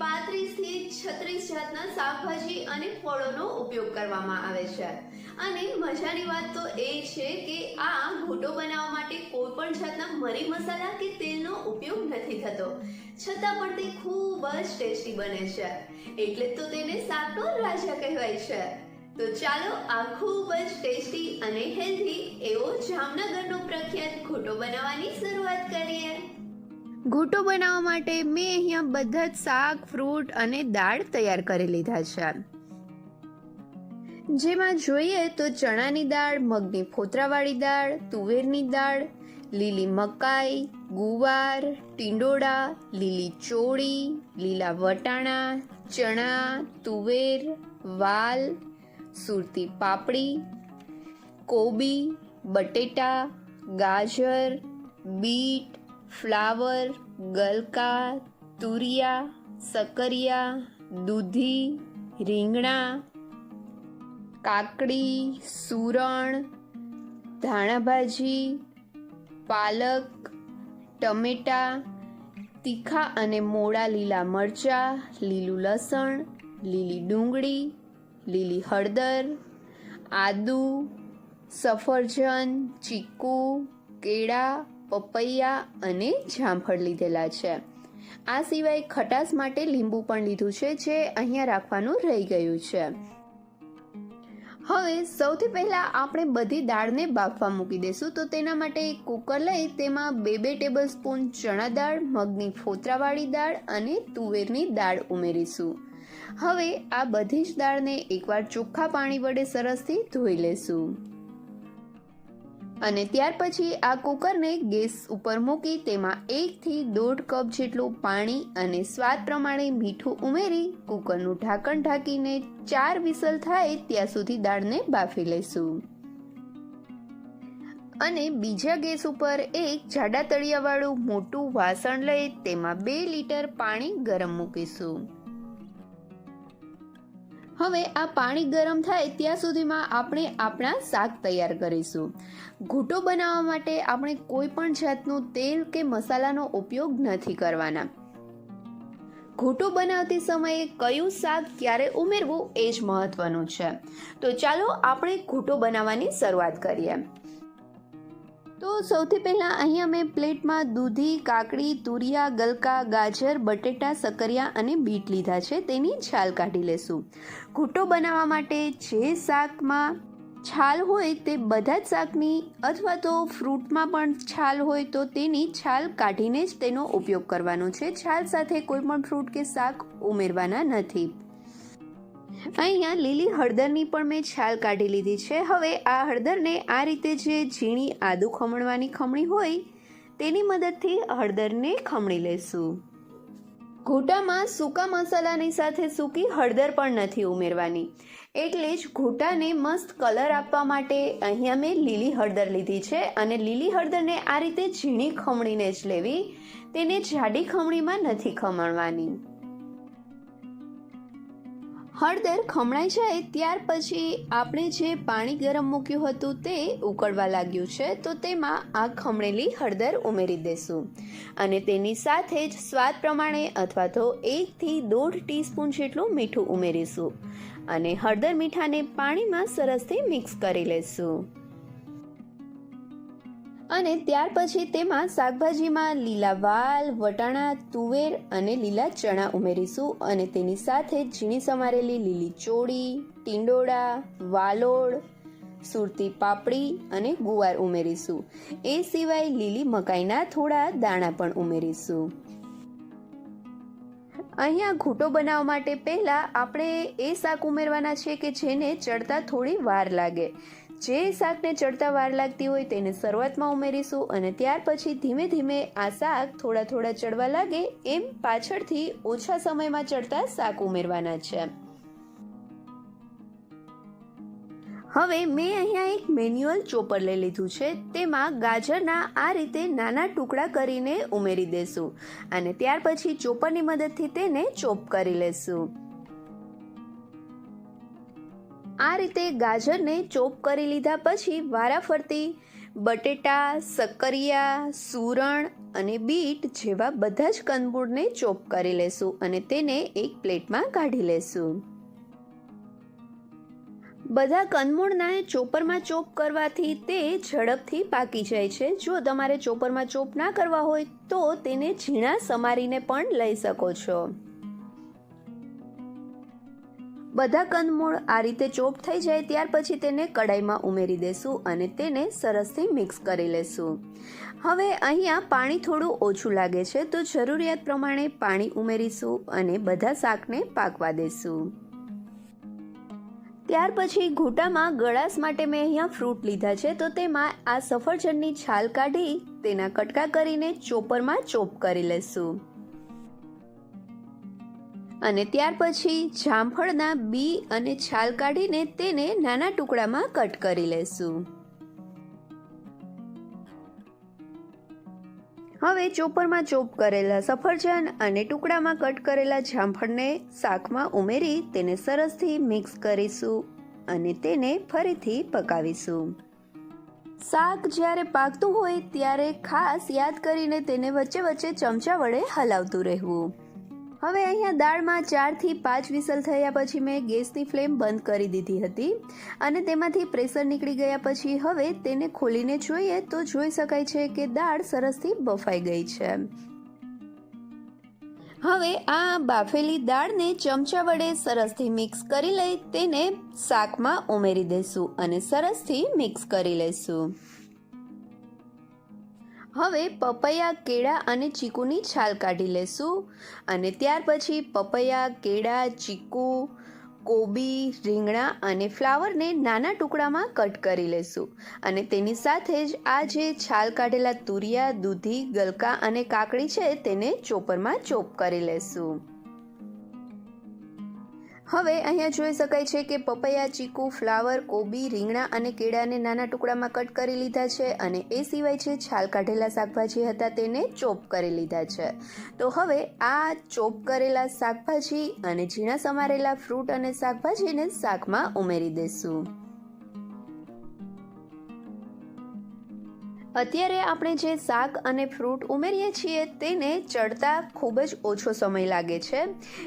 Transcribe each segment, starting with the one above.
બનાવવા માટે પાંત્રીસથી છત્રીસ જાતના શાકભાજી અને ફળોનો ઉપયોગ કરવામાં આવે છે. અને મજાની વાત તો એ છે કે આ ઘોટો બનાવવા માટે કોઈ પણ જાતના મરી મસાલા કે તેલનો ઉપયોગ નથી થતો. છતાં પણ તે ખૂબ જ ટેસ્ટી બને છે. એટલે તો તેને શાકનો રાજા કહેવાય છે. તો ચાલો આ ખૂબ જ ટેસ્ટી અને હેલ્ધી એવો જામનગરનો પ્રખ્યાત ખોટો બનાવવાની શરૂઆત કરીએ. ઘૂંટો બનાવવા માટે મેં અહીંયા બધા જ શાક, ફ્રૂટ અને દાળ તૈયાર કરી લીધા છે. જેમાં જોઈએ તો ચણાની દાળ, મગની ફોતરાવાળી દાળ, તુવેરની દાળ, લીલી મકાઈ, ગુવાર, ટીંડોળા, લીલી ચોળી, લીલા વટાણા, ચણા, તુવેર, વાલ, સુરતી પાપડી, કોબી, બટેટા, ગાજર, બીટ ફ્લાવર ગલકા તુરિયા, સકરિયા, દૂધી, રીંગણા, કાકડી, સુરણ, ધાણાભાજી, પાલક, ટમેટા, તીખા અને મોડા લીલા મરચાં, લીલું લસણ, લીલી ડુંગળી, લીલી હળદર, આદુ, સફરજન, ચીકુ, કેળા પપૈયા અને જામફળ લીધેલા છે. આ સિવાય ખટાશ માટે લીંબુ પણ લીધું છે, જે અહીંયા રાખવાનું રહી ગયું છે. હવે સૌથી પહેલા આપણે બધી દાળને બાફવા મૂકી દઈશું તો તેના માટે એક કુકર લઈ, તેમાં બે બે ટેબલ સ્પૂન ચણા દાળ, મગની ફોતરાવાળી દાળ અને તુવેરની દાળ ઉમેરીશું. હવે આ બધી જ દાળને એકવાર ચોખ્ખા પાણી વડે સરસથી ધોઈ લેશું. અને ત્યાર પછી આ કુકરને ગેસ ઉપર મૂકી તેમાં એકથી દોઢ કપ જેટલું પાણી અને સ્વાદ પ્રમાણે મીઠું ઉમેરી કુકરનું ઢાંકણ ઢાંકીને ચાર વિસલ થાય ત્યાં સુધી દાળને બાફી લઈશું. અને બીજા ગેસ ઉપર એક જાડા તળિયાવાળું મોટું વાસણ લઈ તેમાં બે લીટર પાણી ગરમ મૂકીશું. હવે આ પાણી ગરમ થાય ત્યાં સુધીમાં આપણે આપણા શાક તૈયાર કરીશું. ઘૂંટો બનાવવા માટે આપણે કોઈ પણ જાતનું તેલ કે મસાલાનો ઉપયોગ નથી કરવાના. ઘૂંટો બનાવતી સમયે કયું શાક ક્યારે ઉમેરવું એ જ મહત્વનું છે. તો ચાલો આપણે ઘૂંટો બનાવવાની શરૂઆત કરીએ. તો સૌથી પહેલાં અહીં અમે પ્લેટમાં દૂધી, કાકડી, તુરિયા, ગલકા, ગાજર, બટેટા સકરિયા અને બીટ લીધા છે. તેની છાલ કાઢી લેશું. ઘૂંટો બનાવવા માટે જે શાકમાં છાલ હોય તે બધા જ શાકની અથવા તો ફ્રૂટમાં પણ છાલ હોય તો તેની છાલ કાઢીને જ તેનો ઉપયોગ કરવાનો છે. છાલ સાથે કોઈ પણ ફ્રૂટ કે શાક ઉમેરવાના નથી. અહીંયા લીલી હળદરની પણ મેં છાલ કાઢી લીધી છે. હવે આ હળદરને આ રીતે જે ઝીણી આદુ ખમણવાની ખમણી હોય, તેની મદદથી હળદરને ખમણી લેશું. ઘૂંટામાં સૂકા મસાલાની સાથે સૂકી હળદર પણ નથી ઉમેરવાની. એટલે જ ઘૂંટાને મસ્ત કલર આપવા માટે અહીંયા મેં લીલી હળદર લીધી છે અને લીલી હળદરને આ રીતે ઝીણી ખમણીને જ લેવી. તેને જાડી ખમણીમાં નથી ખમણવાની. હળદર ખમણાઈ જાય ત્યાર પછી આપણે જે પાણી ગરમ મૂક્યું હતું તે ઉકળવા લાગ્યું છે, તો તેમાં આ ખમણેલી હળદર ઉમેરી દેશું. અને તેની સાથે જ સ્વાદ પ્રમાણે અથવા તો એકથી દોઢ ટીસ્પૂન જેટલું મીઠું ઉમેરીશું. અને હળદર મીઠાને પાણીમાં સરસથી મિક્સ કરી લેશું. અને ત્યાર પછી તેમાં શાકભાજીમાં લીલા વાલ, વટાણા, તુવેર અને લીલા ચણા ઉમેરીશું અને તેની સાથે ઝીણી સમારેલી લીલી ચોળી, ટીંડોળા, વાલોળ, સુરતી પાપડી અને ગુવાર ઉમેરીશું. એ સિવાય લીલી મકાઈના થોડા દાણા પણ ઉમેરીશું. અહીંયા ઘૂંટો બનાવવા માટે પહેલાં આપણે એ શાક ઉમેરવાના છે કે જેને ચડતા થોડી વાર લાગે. જે શાકને ચડતા વાર લાગતી હોય તેને શરૂઆતમાં ઉમેરીશું અને ત્યાર પછી ધીમે ધીમે આ શાક થોડા થોડા ચડવા લાગે એમ પાછળથી ઓછા સમયમાં ચડતા શાક ઉમેરવાના છે. હવે મેં અહીંયા એક મેન્યુઅલ ચોપર લઈ લીધું છે. તેમાં ગાજરના આ રીતે નાના ટુકડા કરીને ઉમેરી દેશું અને ત્યાર પછી ચોપરની મદદથી તેને ચોપ કરી લેશું. આ રીતે ગાજરને ચોપ કરી લીધા પછી વારાફરતી બટેટા, સક્કરિયા, સુરણ અને બીટ જેવા બધા જ કંદમૂળને ચોપ કરી લેશું અને તેને એક પ્લેટમાં કાઢી લેશું. બધા કંદમૂળના ચોપરમાં ચોપ કરવાથી તે ઝડપથી પાકી જાય છે. જો તમારે ચોપરમાં ચોપ ના કરવા હોય તો તેને ઝીણા સમારીને પણ લઈ શકો છો. બધા કંદમૂળ આ રીતે ચોપ થઈ જાય ત્યાર પછી તેને કડાઈમાં ઉમેરી દેશું અને તેને સરસથી મિક્સ કરી લેશું. હવે અહીંયા પાણી થોડું ઓછું લાગે છે તો જરૂરિયાત પ્રમાણે પાણી ઉમેરીશું અને બધા શાકને પાકવા દેશું. ત્યાર પછી ઘૂંટામાં ગળાશ માટે મેં અહીંયા ફ્રૂટ લીધા છે તો તેમાં આ સફરજનની છાલ કાઢી તેના કટકા કરીને ચોપરમાં ચોપ કરી લેશું. અને ત્યાર પછી જામફળના બી અને છાલ કાઢીને તેને નાના ટુકડામાં કટ કરી લેશું. હવે ચોપરમાં ચોપ કરેલા સફરજન અને ટુકડામાં કટ કરેલા જામફળને શાકમાં ઉમેરી તેને સરસથી મિક્સ કરીશું અને તેને ફરીથી પકાવીશું. શાક જ્યારે પાકતું હોય ત્યારે ખાસ યાદ કરીને તેને વચ્ચે વચ્ચે ચમચા વડે હલાવતું રહેવું. હવે અહીંયા દાળમાં ચારથી પાંચ વિસલ થયા પછી મેં ગેસની ફ્લેમ બંધ કરી દીધી હતી અને તેમાંથી પ્રેશર નીકળી ગયા પછી હવે તેને ખોલીને જોઈએ તો જોઈ શકાય છે કે દાળ સરસથી બફાઈ ગઈ છે. હવે આ બાફેલી દાળને ચમચા વડે સરસથી મિક્સ કરી લઈ તેને શાકમાં ઉમેરી દેશું અને સરસથી મિક્સ કરી લેશું હવે પપૈયા, કેળા અને ચીકુની છાલ કાઢી લેશું અને ત્યાર પછી પપૈયા, કેળા, ચીકુ, કોબી, રીંગણા અને ફ્લાવરને નાના ટુકડામાં કટ કરી લેશું અને તેની સાથે જ આ જે છાલ કાઢેલા તુરિયા, દૂધી, ગલકા અને કાકડી છે, તેને ચોપરમાં ચોપ કરી લેશું. હવે અહીંયા જોઈ શકાય છે કે પપૈયા, ચીકુ, ફ્લાવર, કોબી, રીંગણા અને કેળાને નાના ટુકડામાં કટ કરી લીધા છે અને એ સિવાય છે છાલ કાઢેલા શાકભાજી હતા તેને ચોપ કરી લીધા છે. તો હવે આ ચોપ કરેલા શાકભાજી અને ઝીણા સમારેલા ફ્રૂટ અને શાકભાજીને શાકમાં ઉમેરી દેશું. અત્યારે આપણે જે શાક અને ફ્રૂટ ઉમેરીએ છીએ તેને ચડતા ખૂબ જ ઓછો સમય લાગે છે.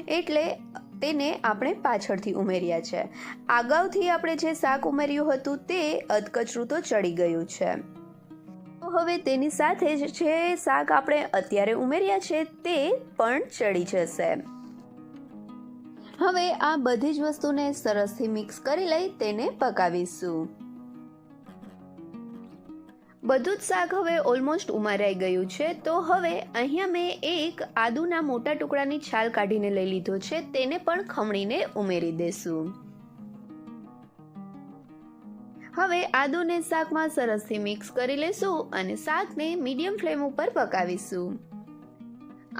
એટલે તેને આપણે પાછળથી ઉમેર્યા છે. અગાઉથી આપણે જે શાક ઉમેર્યું હતું તે અધકચરું તો ચડી ગયું છે. હવે તેની સાથે જ જે શાક આપણે અત્યારે ઉમેર્યા છે તે પણ ચડી જશે. હવે આ બધી જ વસ્તુને સરસથી મિક્સ કરી લઈ તેને પકાવીશું. બધું જ શાક હવે ઓલમોસ્ટ ઉમારાઈ ગયું છે. તો હવે અહીંયા મેં એક આદુના મોટા ટુકડાની છાલ કાઢીને લઈ લીધો છે. તેને પણ ખમણીને ઉમેરી દેશું. હવે આદુને શાકમાં સરસથી મિક્સ કરી લેશું અને શાકને મીડિયમ ફ્લેમ ઉપર પકાવીશું.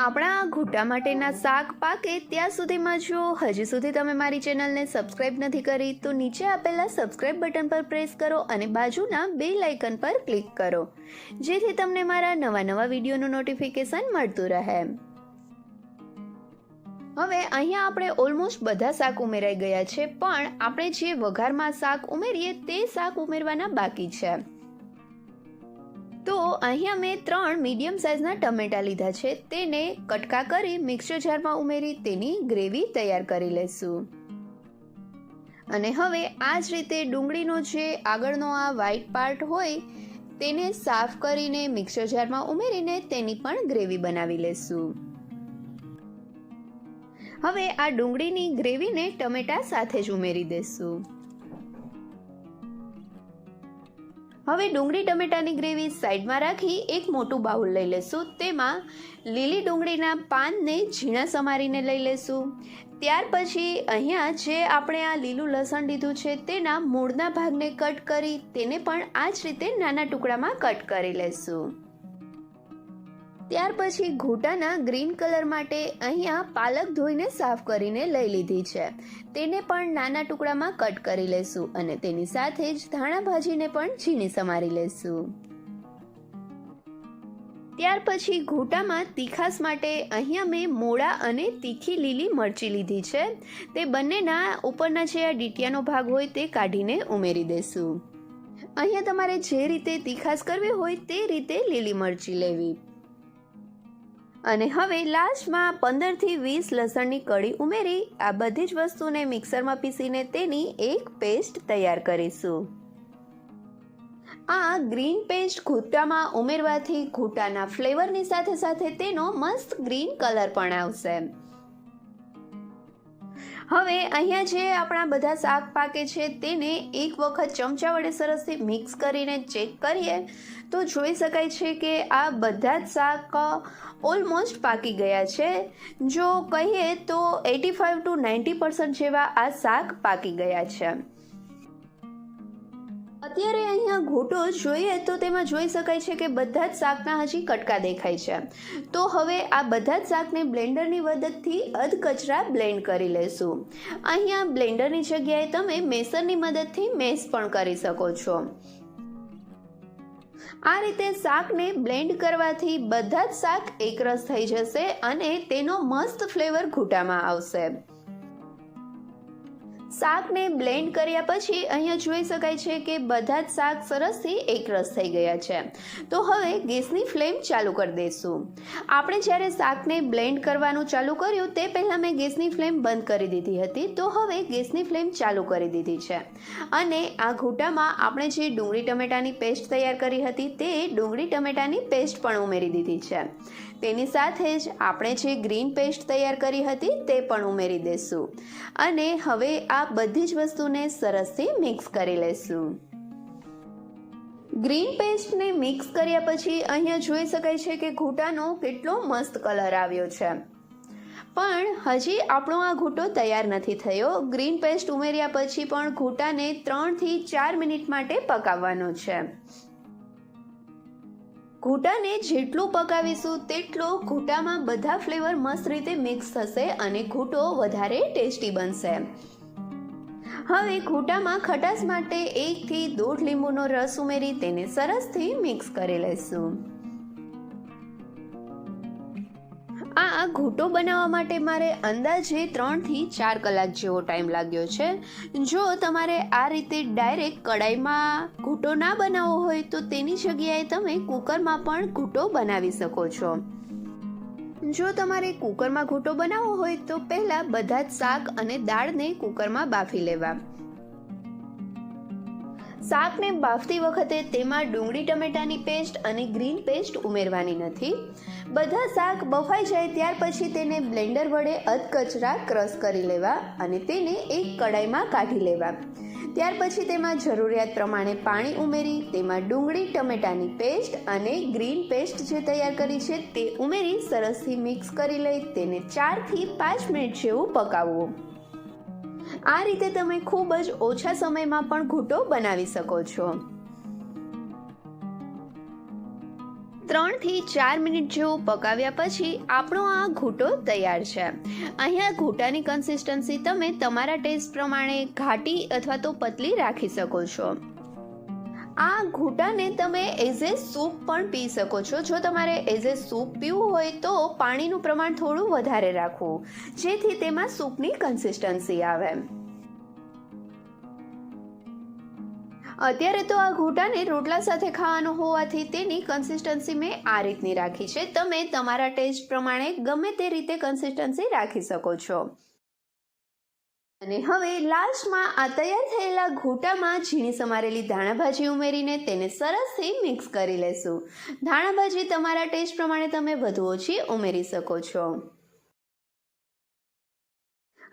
આપણા ઘૂંટા માટેના શાક પાકે ત્યાં સુધીમાં જો હજી સુધી તમે મારી ચેનલને સબસ્ક્રાઇબ નથી કરી તો નીચે આપેલા સબસ્ક્રાઇબ બટન પર પ્રેસ કરો અને બાજુના બે લાઇકન પર ક્લિક કરો. જેથી તમને મારા નવા નવા વિડીયોનું નોટિફિકેશન મળતું રહે. હવે અહીંયા આપણે ઓલમોસ્ટ બધા શાક ઉમેરાઈ ગયા છે, પણ આપણે જે વઘારમાં શાક ઉમેરીએ તે શાક ઉમેરવાના બાકી છે. તો અહીંયા મેં ત્રણ મીડિયમ સાઇઝના ટમેટા લીધા છે. તેને કટકા કરી મિક્સર જારમાં ઉમેરી તેની ગ્રેવી તૈયાર કરી લેશું. અને હવે આ જ રીતે ડુંગળીનો જે આગળનો આ વ્હાઈટ પાર્ટ હોય, તેને સાફ કરીને મિક્સર જારમાં ઉમેરીને તેની પણ ગ્રેવી બનાવી લેશું. હવે આ ડુંગળીની ગ્રેવીને ટમેટા સાથે જ ઉમેરી દેશું. હવે ડુંગળી ટમેટાની ગ્રેવી સાઈડમાં રાખી એક મોટું બાઉલ લઈ લેશું. તેમાં લીલી ડુંગળીના પાનને ઝીણા સમારીને લઈ લેશું. ત્યાર પછી અહીંયા જે આપણે આ લીલું લસણ લીધું છે તેના મૂળના ભાગને કટ કરી તેને પણ આ જ રીતે નાના ટુકડામાં કટ કરી લેશું. ત્યાર પછી ઘૂંટાના ગ્રીન કલર માટે અહીંયા પાલક ધોઈને સાફ કરીને લઈ લીધી છે. તેને પણ નાના ટુકડામાં કટ કરી લેશું અને તેની સાથે જ ધાણા ભાજીને પણ ઝીણી સમારી લેશું. ત્યાર પછી ઘૂંટામાં તીખાસ માટે અહીંયા મેં મોળા અને તીખી લીલી મરચી લીધી છે. તે બંનેના ઉપરના જે આ ડીટિયાનો ભાગ હોય તે કાઢીને ઉમેરી દેશું. અહીંયા તમારે જે રીતે તીખાસ કરવી હોય તે રીતે લીલી મરચી લેવી. અને હવે લાસ્ટમાં પંદરથી વીસ લસણની કળી ઉમેરી આ બધી જ વસ્તુને મિક્સરમાં પીસીને તેની એક પેસ્ટ તૈયાર કરીશું. આ ગ્રીન પેસ્ટ ઘૂંટામાં ઉમેરવાથી ઘૂંટાના ફ્લેવરની સાથે સાથે તેનો મસ્ત ગ્રીન કલર પણ આવશે. હવે અહીંયા જે આપણા બધા શાક પાકે છે તેને એક વખત ચમચા વડે સરસથી મિક્સ કરીને ચેક કરીએ, તો જોઈ શકાય છે કે આ બધા જ શાક ઓલમોસ્ટ પાકી ગયા છે. જો કહીએ તો eighty five to ninety percent જેવા આ શાક પાકી ગયા છે. અત્યારે અહીંયા ઘૂંટો જોઈએ તો તેમાં જોઈ શકાય છે કે બધા જ શાકના હજી કટકા દેખાય છે. તો હવે આ બધા જ શાકને બ્લેન્ડરની મદદથી અધકચરા બ્લેન્ડ કરી લેશું. અહીંયા બ્લેન્ડરની જગ્યાએ તમે મેસરની મદદથી મેસ પણ કરી શકો છો. આ રીતે શાકને બ્લેન્ડ કરવાથી બધા જ શાક એકરસ થઈ જશે અને તેનો મસ્ત ફ્લેવર ઘૂંટામાં આવશે. શાકને બ્લેન્ડ કર્યા પછી અહીંયા જોઈ શકાય છે કે બધા જ શાક સરસથી એકરસ થઈ ગયા છે. તો હવે ગેસની ફ્લેમ ચાલુ કરી દઈશું. આપણે જ્યારે શાકને બ્લેન્ડ કરવાનું ચાલુ કર્યું, તે પહેલાં મેં ગેસની ફ્લેમ બંધ કરી દીધી હતી. તો હવે ગેસની ફ્લેમ ચાલુ કરી દીધી છે. અને આ ઘૂંટામાં આપણે જે ડુંગળી ટમેટાની પેસ્ટ તૈયાર કરી હતી, તે ડુંગળી ટમેટાની પેસ્ટ પણ ઉમેરી દીધી છે. તેની સાથે જ આપણે જે ગ્રીન પેસ્ટ તૈયાર કરી હતી તે પણ ઉમેરી દઈશું અને હવે આ બધી જ વસ્તુને સરસથી મિક્સ કરી લેશું. ગ્રીન પેસ્ટને મિક્સ કર્યા પછી અહીંયા જોઈ શકાય છે કે ઘૂંટાનો કેટલો મસ્ત કલર આવ્યો છે. પણ હજી આપણો આ ઘૂંટો તૈયાર નથી થયો. ગ્રીન પેસ્ટ ઉમેર્યા પછી પણ ઘૂંટાને ત્રણથી ચાર મિનિટ માટે પકાવવાનો છે. ઘૂંટાને જેટલું પકાવીશું તેટલો ઘૂંટામાં બધા ફ્લેવર મસ્ત રીતે મિક્સ થશે અને ઘૂંટો વધારે ટેસ્ટી બનશે. હવે ઘૂંટામાં ખટાશ માટે એકથી દોઢ લીંબુનો રસ ઉમેરી તેને સરસથી મિક્સ કરી લઈશું. આ ઘૂંટો બનાવવા માટે મારે અંદાજે ત્રણથી ચાર કલાક જેવો ટાઈમ લાગ્યો છે. જો તમારે આ રીતે ડાયરેક્ટ કડાઈમાં ઘૂંટો ના બનાવવો હોય તો તેની જગ્યાએ તમે કુકરમાં પણ ઘૂંટો બનાવી શકો છો. જો તમારે કુકરમાં ઘૂંટો બનાવવો હોય તો પહેલાં બધા જ શાક અને દાળને કુકરમાં બાફી લેવા. શાકને બાફતી વખતે તેમાં ડુંગળી, ટમેટાની પેસ્ટ અને ગ્રીન પેસ્ટ ઉમેરવાની નથી. બધા શાક બફાઈ જાય ત્યાર પછી તેને બ્લેન્ડર વડે અધકચરા ક્રશ કરી લેવા અને તેને એક કડાઈમાં કાઢી લેવા. ત્યાર પછી તેમાં જરૂરિયાત પ્રમાણે પાણી ઉમેરી, તેમાં ડુંગળી, ટમેટાની પેસ્ટ અને ગ્રીન પેસ્ટ જે તૈયાર કરી છે તે ઉમેરી સરસથી મિક્સ કરી લઈ તેને ચારથી પાંચ મિનિટ જેવું પકાવવું. આ રીતે તમે ખૂબ જ ઓછા સમયમાં પણ ઘૂંટો બનાવી શકો છો. ત્રણથી ચાર મિનિટ જેવું પકાવ્યા પછી આપણો આ ઘૂંટો તૈયાર છે. અહીંયા ઘૂંટાની કન્સિસ્ટન્સી તમે તમારા ટેસ્ટ પ્રમાણે ઘાટી અથવા તો પતલી રાખી શકો છો. આ ઘૂંટાને તમે એઝ એ સૂપ પણ પી શકો છો. જો તમારે એઝ એ સૂપ પીવું હોય તો પાણીનું પ્રમાણ થોડું વધારે રાખવું. જેથી તેમાં સૂપની કન્સિસ્ટન્સી આવે. અત્યારે તો આ ઘૂંટાને રોટલા સાથે ખાવાનો હોવાથી તેની કન્સિસ્ટન્સી મેં આ રીતની રાખી છે. તમે તમારા ટેસ્ટ પ્રમાણે ગમે તે રીતે કન્સિસ્ટન્સી રાખી શકો છો. અને હવે લાસ્ટમાં આ તૈયાર થયેલા ઘૂંટામાં ઝીણી સમારેલી ધાણાભાજી ઉમેરીને તેને સરસથી મિક્સ કરી લેશું. ધાણાભાજી તમારા ટેસ્ટ પ્રમાણે તમે વધુ ઓછી ઉમેરી શકો છો.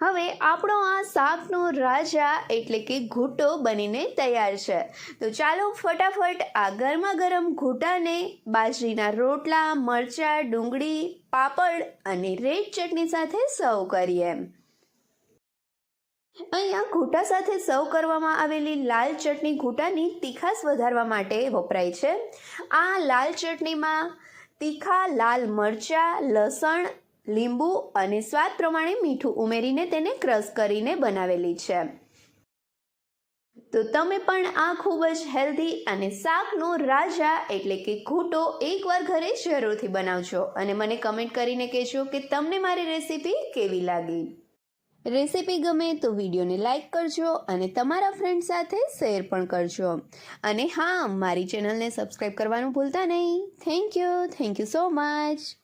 હવે આપણો આ શાકનો રાજા એટલે કે ઘૂંટો બનીને તૈયાર છે. તો ચાલો ફટાફટ આ ગરમા ગરમ ઘૂંટાને બાજરીના રોટલા, મરચાં, ડુંગળી, પાપડ અને રેડ ચટણી સાથે સર્વ કરીએ. અહીંયા ઘૂંટા સાથે સર્વ કરવામાં આવેલી લાલ ચટણી ઘૂંટાની તીખાસ વધારવા માટે વપરાય છે. આ લાલ ચટણીમાં તીખા લાલ મરચાં, લસણ, લીંબુ અને સ્વાદ પ્રમાણે મીઠું ઉમેરીને તેને ક્રશ કરીને બનાવેલી છે. તો તમે પણ આ ખૂબ જ હેલ્ધી અને શાકનો રાજા એટલે કે ઘૂંટો એકવાર ઘરે જરૂરથી બનાવજો અને મને કમેન્ટ કરીને કહેજો કે તમને મારી રેસીપી કેવી લાગી. રેસીપી ગમે તો વિડીયોને લાઇક કરજો અને તમારા ફ્રેન્ડ સાથે શેર પણ કરજો. અને હા, મારી ચેનલને સબસ્ક્રાઈબ કરવાનું ભૂલતા નહીં. Thank you thank you so much